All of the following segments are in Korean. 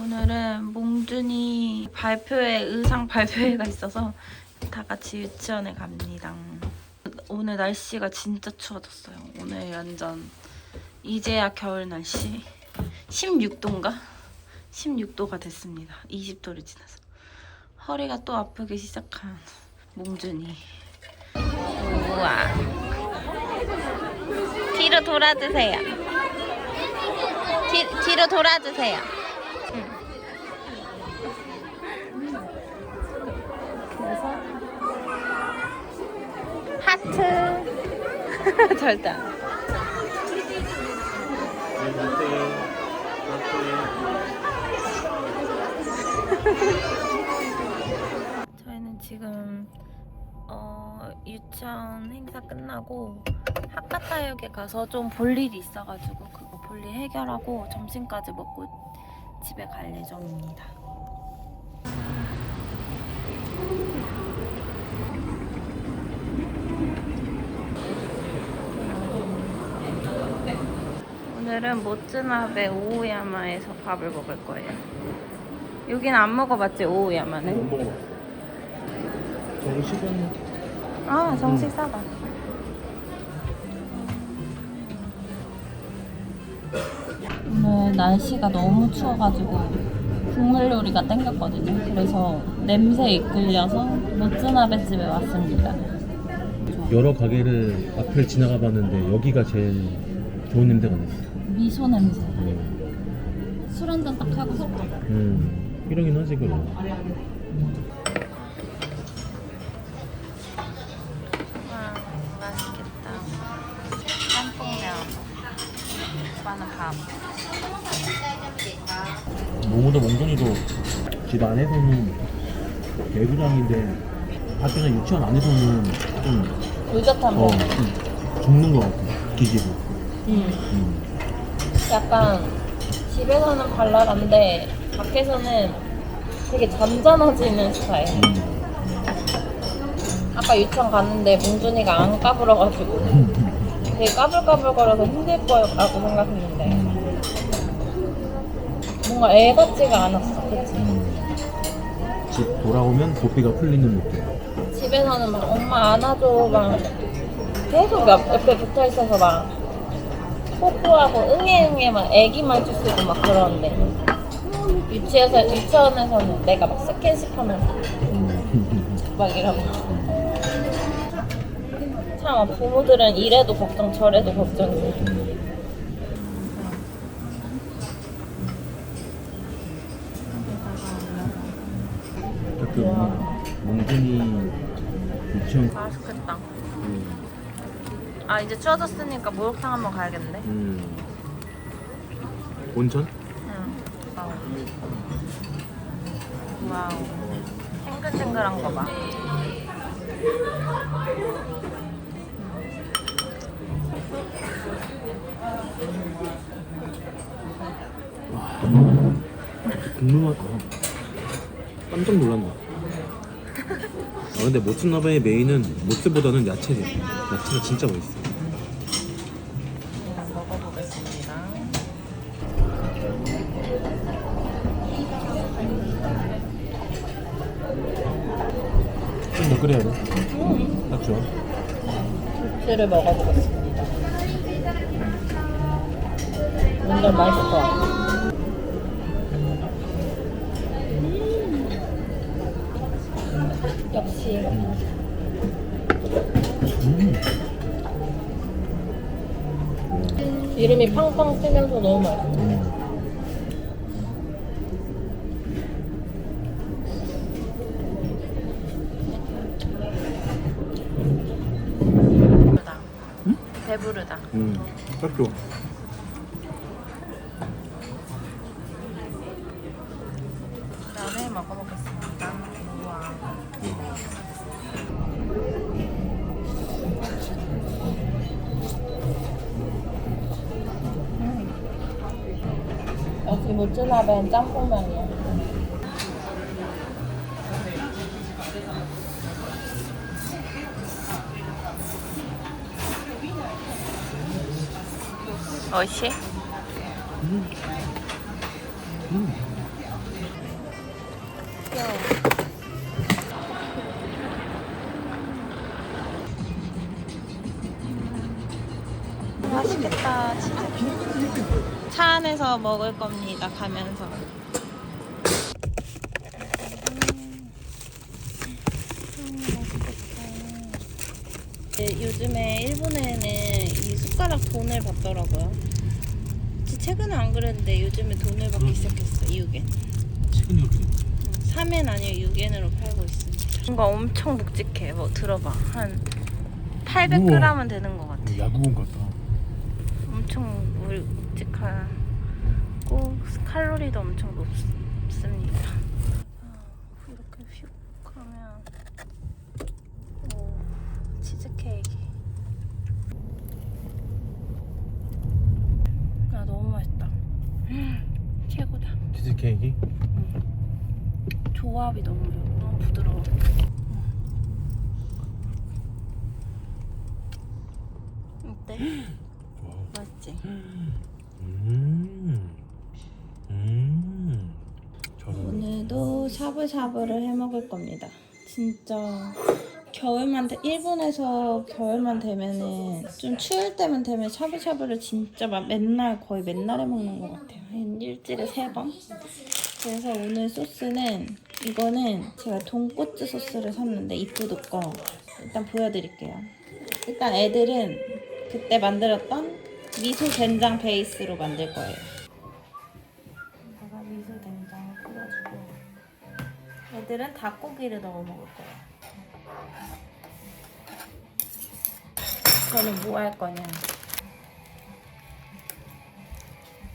오늘은 몽준이 발표회 의상 발표회가 있어서 다 같이 유치원에 갑니다. 오늘 날씨가 진짜 추워졌어요. 오늘 완전 이제야 겨울 날씨 16도인가? 16도가 됐습니다. 20도를 지나서 허리가 또 아프기 시작한 몽준이. 우와. 뒤로 돌아주세요. 뒤, 뒤로 돌아주세요. 그래서 하트. 절대 안. 저희는 지금 어, 유치원 행사 끝나고 학가타역에 가서 좀 볼 일이 있어가지고 그거 볼일 해결하고 점심까지 먹고 집에 갈 예정입니다. 오늘은 모츠나베 오우야마에서 밥을 먹을 거예요. 여기는 안 먹어봤지 오우야마는? 먹어. 정식은 아 정식 싸다. 오늘 날씨가 너무 추워가지고 국물 요리가 땡겼거든요. 그래서 냄새 이끌려서 모츠나베 집에 왔습니다. 여러 가게를 앞을 지나가 봤는데 여기가 제일 좋은 냄새가 났어. 미소 냄새. 음, 술한 잔 딱 하고 싶다. 음 이러긴 하지 그럼. 와 맛있겠다. 짬뽕면. 오빠는 밥. 모모도 몽둥이도 집 안에서는 배구장인데 밖에서 유치원 안에서는 좀, 의젓한 어, 거. 좀 죽는 것 같아. 기질이. 음. 음. 약간 집에서는 발랄한데 밖에서는 되게 잔잔해지는 스타일. 음. 아까 유치원 갔는데 몽준이가 안 까불어가지고 되게 까불까불거려서 힘들 거라고 생각했는데 뭔가 애 같지가 않았어, 그치? 집 돌아오면 고삐가 풀리는 느낌. 집에서는 막 엄마 안아줘 막 계속 옆, 옆에 붙어 있어서 막 뽀뽀하고 응애응애 막 애기 말투 쓰고 막 그러는데 유치에서 유치원에서는 내가 막 스킨십하면 막 이러고. 참 부모들은 이래도 걱정 저래도 걱정이지 그 몽둥이 유치원 맛있겠다. 음, 아 이제 추워졌으니까 목욕탕 한번 가야겠네 음. 온천? 응 와우 와우 탱글탱글한 거봐 궁금하다. 깜짝 놀란다. 아 근데 모츠나베의 메인은 모츠보다는 야채지. 야채가 진짜 맛있어. 먹어보겠습니다 좀더 끓여야 돼. 딱 좋아. 주를 먹어보겠습니다 완전 맛있을 역시 기름이 팡팡 튀면서 너무 맛있어 음. 배부르다 배부르다 음. 딱 좋아. 그다음에 먹어보겠습니다 모츠나베는 짬뽕면이야 어이시? 음. 귀여워. 맛있겠다, 진짜. 차 안에서 먹을 겁니다, 가면서. 네, 요즘에 일본에는 이 숟가락 돈을 받더라고요. 지- 최근에 안 그랬는데 요즘에 돈을 받기 시작했어, 이유겐. 최근에 그렇게 됐지. 3엔 아니고 6엔으로 팔고 있습니다. 뭔가 엄청 묵직해. 뭐 들어봐. 한 800g은 되는 것 같아. 야구공 같다. 엄청 물- 묵직 하고 칼로리도 엄청 높습니다. 아, 이렇게 휙 하면 오 치즈 케이크. 야 너무 맛있다. 최고다. 치즈 케이크? 조합이 너무. 너무 부드러워. 어때? 와. 맛있지? 음. 음. 오늘도 샤브샤브를 해 먹을 겁니다. 진짜 겨울만 되, 일본에서 겨울만 되면은 좀 추울 때만 되면 샤브샤브를 진짜 막 맨날 거의 맨날 해 먹는 것 같아요. 한 일주일에 세 번. 그래서 오늘 소스는 이거는 제가 돈코츠 소스를 샀는데 이쁘도 거 일단 보여드릴게요. 일단 애들은 그때 만들었던 미소 된장 베이스로 만들 거예요. 제가 미소 된장을 뿌려주고 애들은 닭고기를 넣어 먹을 거예요. 저는 뭐 할 거냐?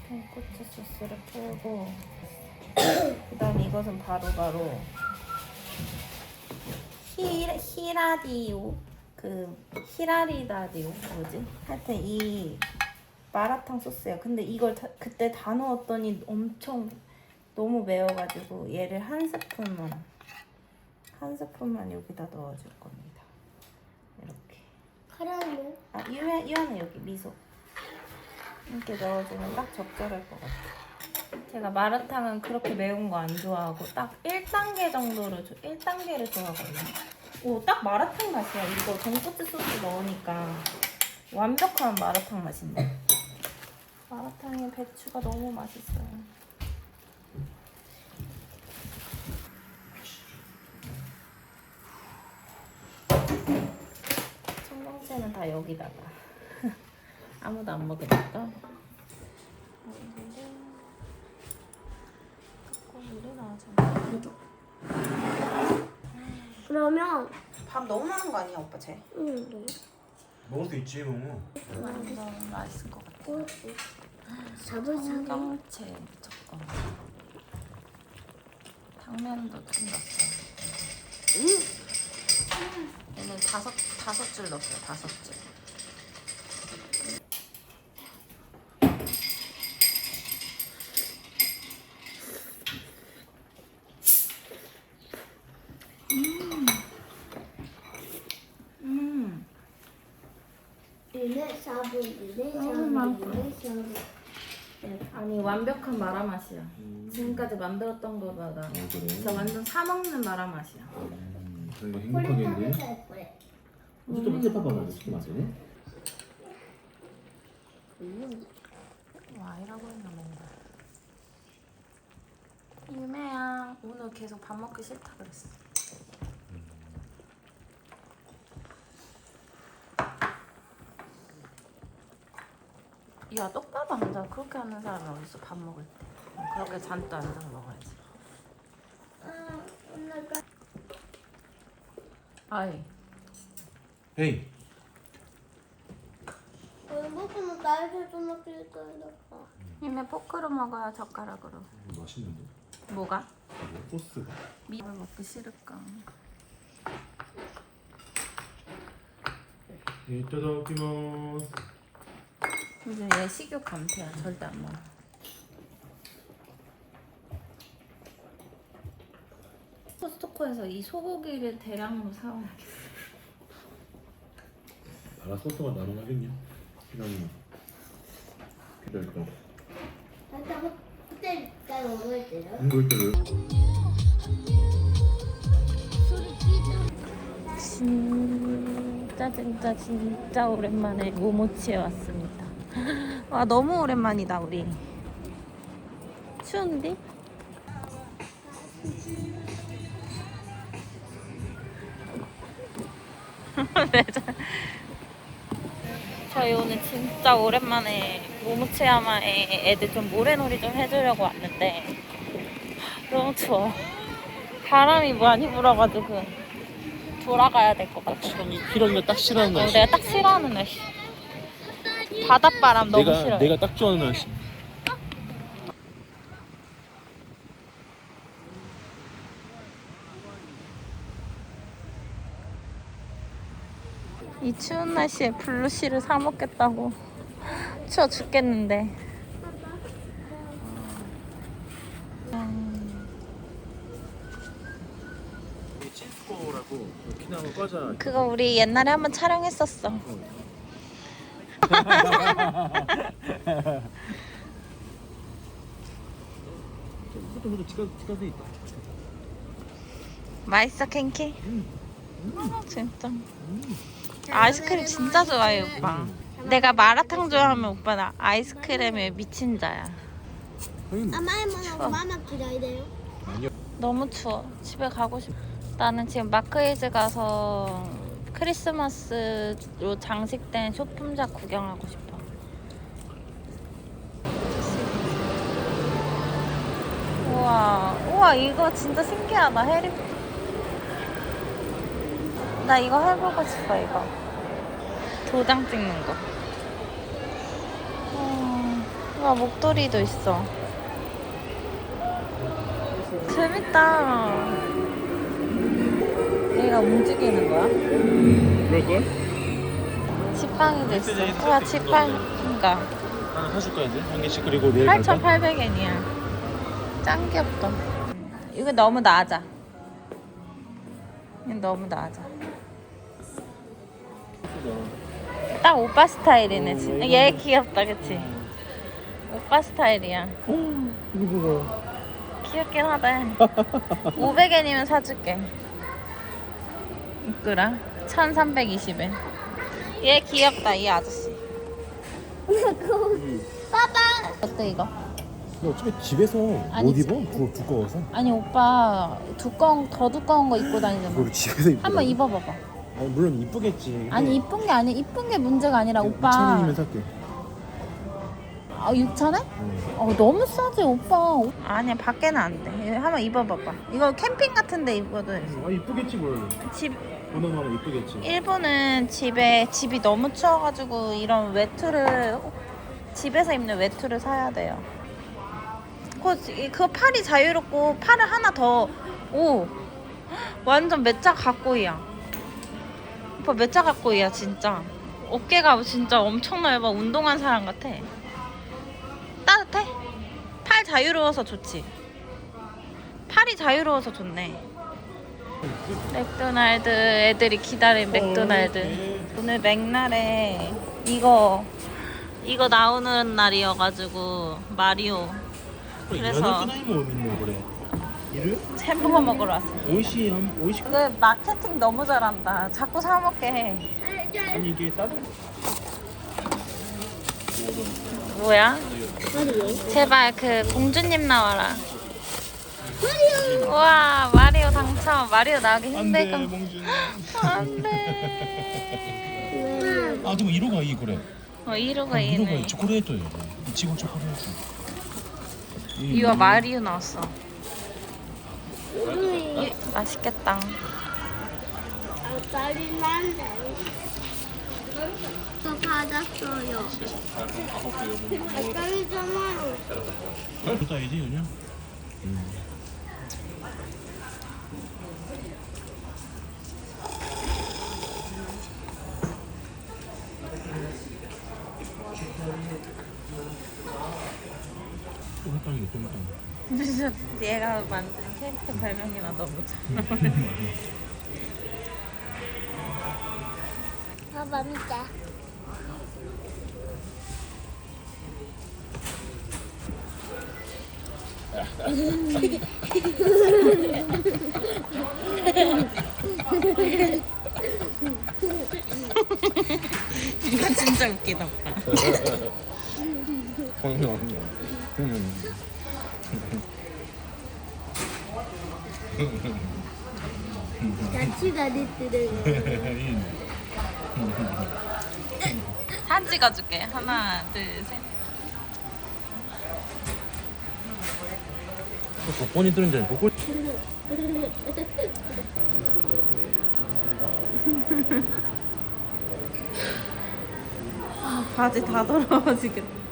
돈코츠 소스를 풀고 그다음 이것은 바로바로 히, 히라디오 그 히라리다디오 뭐지? 하여튼 이 마라탕 소스예요. 근데 이걸 다- 그때 다 넣었더니 엄청 너무 매워가지고 얘를 한 스푼만 한 스푼만 여기다 넣어줄 겁니다. 이렇게. 카라멜? 아 이외 이외는 여기 미소 이렇게 넣어주면 딱 적절할 것 같아요. 제가 마라탕은 그렇게 매운 거 안 좋아하고 딱 1단계 정도로 조- 1단계를 좋아하거든요. 오 딱 마라탕 맛이야. 이거 돈코츠 소스 넣으니까 완벽한 마라탕 맛인데. 마라탕에 배추가 너무 맛있어요. 청경채는 다 여기다가 아무도 안 먹으니까 그러면 밥 너무 많은 거 아니야 오빠 쟤? 음, 먹을 수 있지 뭐. 완전 맛있을 것 같아 샤 청경채 무조건. 당면도 좀 넣었어요. 얘는 다섯 다섯 줄 넣었어요 다섯 줄. 음. 유네 샤브 네, 아니 완벽한 마라 맛이야. 지금까지 만들었던 거보다 아 그래? 진짜 완전 사 먹는 마라 맛이야. 음, 이거 폴리타르 행복하겠네. 살 거야 어쨌든 먼저 봐봐 어떻게 만드네? 와이라고 했나 맨날. 유매야 오늘 계속 밥 먹기 싫다 그랬어. 야 똑바로 앉아 그렇게 하는 사람이 어딨어 밥 먹을 때 어, 그렇게 잔뜩 앉아서 먹어야지 아 오늘 아이 헤이. 얼굴은 날개 좀 먹기 떠나가 유매 포크로 먹어요 젓가락으로 음, 맛있는데? 뭐가? 이거 소스가? 미물 먹기 싫을까 이따다키마스. 요즘 얘 식욕 감퇴야. 절대 안 먹어. 코스트코에서 이 소고기를 대량으로 사와야겠어. 알아 소스가 나눠 하겠냐? 피라미나. 필요할 거. 나한테 그때 먹을 때요. 이걸 때를. 진짜 진짜 진짜 오랜만에 모모치에 왔습니다. 와 너무 오랜만이다 우리. 추운데? 네, 저- 저희 오늘 진짜 오랜만에 모모치야마에 애들 좀 모래놀이 좀 해주려고 왔는데 너무 추워. 바람이 많이 불어가지고 돌아가야 될 것 같아. 희랑이가 딱 싫어하는 어, 내가 딱 싫어하는 날씨. 바닷바람 너무 싫어. 내가 딱 좋아하는 날씨. 이 추운 날씨에 블루시를 사 먹겠다고 추워 죽겠는데. 음, 찐스코라고 오키나와 과자. 그거 우리 옛날에 한번 촬영했었어. 치카세 있다. 맛있어 캔키? 아, 진짜. 아이스크림 진짜 좋아해 오빠. 내가 마라탕 좋아하면 오빠는 아이스크림에 미친 자야. 마마. 너무 추워. 집에 가고 싶어. 나는 지금 마크힐즈 가서 크리스마스로 장식된 쇼품작 구경하고 싶어. 우와, 우와 이거 진짜 신기하다. 해리. 나 이거 해보고 싶어 이거. 도장 찍는 거. 어, 와 목도리도 있어. 재밌다. 움직이는 거야? 그럴걸? 지팡이도 있어. 우와, 지팡이가. 하나 사줄 거야 이제 한 개씩 그리고 내일 갈까? 8,800엔이야. 짱 귀엽다. 이거 너무 낮아. 이거 너무 낮아. 딱 오빠 스타일이네. 진짜. 얘 귀엽다, 그치? 오빠 스타일이야. 이거 봐. 귀엽긴 하다. 500엔이면 사줄게. 이끄라? 1320엔. 얘 귀엽다, 이 아저씨. 빠빠. 어때, 이거? 너 어차피 집에서 아니, 못 입어? 그거 두꺼워서. 아니, 오빠, 두꺼운, 더 두꺼운 거 입고 다니잖아. 그걸 집에서 입고. 한번 입어봐봐. 아니, 물론 이쁘겠지. 아니, 이쁜 게 아니야. 이쁜 게 문제가 아니라, 오빠. 2천원이면 살게. 아, 6천원? 응. 어, 너무 싸지, 오빠. 아니야, 밖에는 안 돼. 한번 입어봐봐. 이거 캠핑 같은데 입어도 돼. 아 이쁘겠지 뭘. 집, 보나마나 이쁘겠지. 일본은 집에 집이 너무 추워가지고 이런 외투를 집에서 입는 외투를 사야 돼요. 그, 그 팔이 자유롭고 팔을 하나 더 오 완전 매짜 각고이야. 오빠 매짜 각고이야 진짜. 어깨가 진짜 엄청 넓어 운동한 사람 같아. 자유로워서 좋지. 팔이 자유로워서 좋네. 맥도날드 애들이 기다린 맥도날드 오늘 맥날에 이거 이거 나오는 날이어가지고 마리오 그래서-? 햄버거 먹으러 왔어 오이시 한 오이시. 그 마케팅 너무 잘한다 자꾸 사 먹게 해 아니 이게 따로. 뭐야? 제발 그 공주님 나와라. 우와 마리오 당첨. 마리오 나오기 힘들고 몽준. 안돼. 아 지금 이로가 이 그래. 어 이루가 이로가 이 초콜릿도 이치고 초콜릿. 이와 마리오 나왔어. 이- 맛있겠다. 딸이 난데. 저 받았어요. 딸이잖아요. 그다이지 그냥. 똥땅이네 똥땅. 무슨 얘가 만든 캐릭터 별명이나 너무 잘 맘이다. 이거 진짜 웃기다. 형이 음. 같이 다녔더라고. 사진 찍어줄게. 하나, 둘, 셋. 복권이 뜨는데 복권 바지 다 더러워지겠다.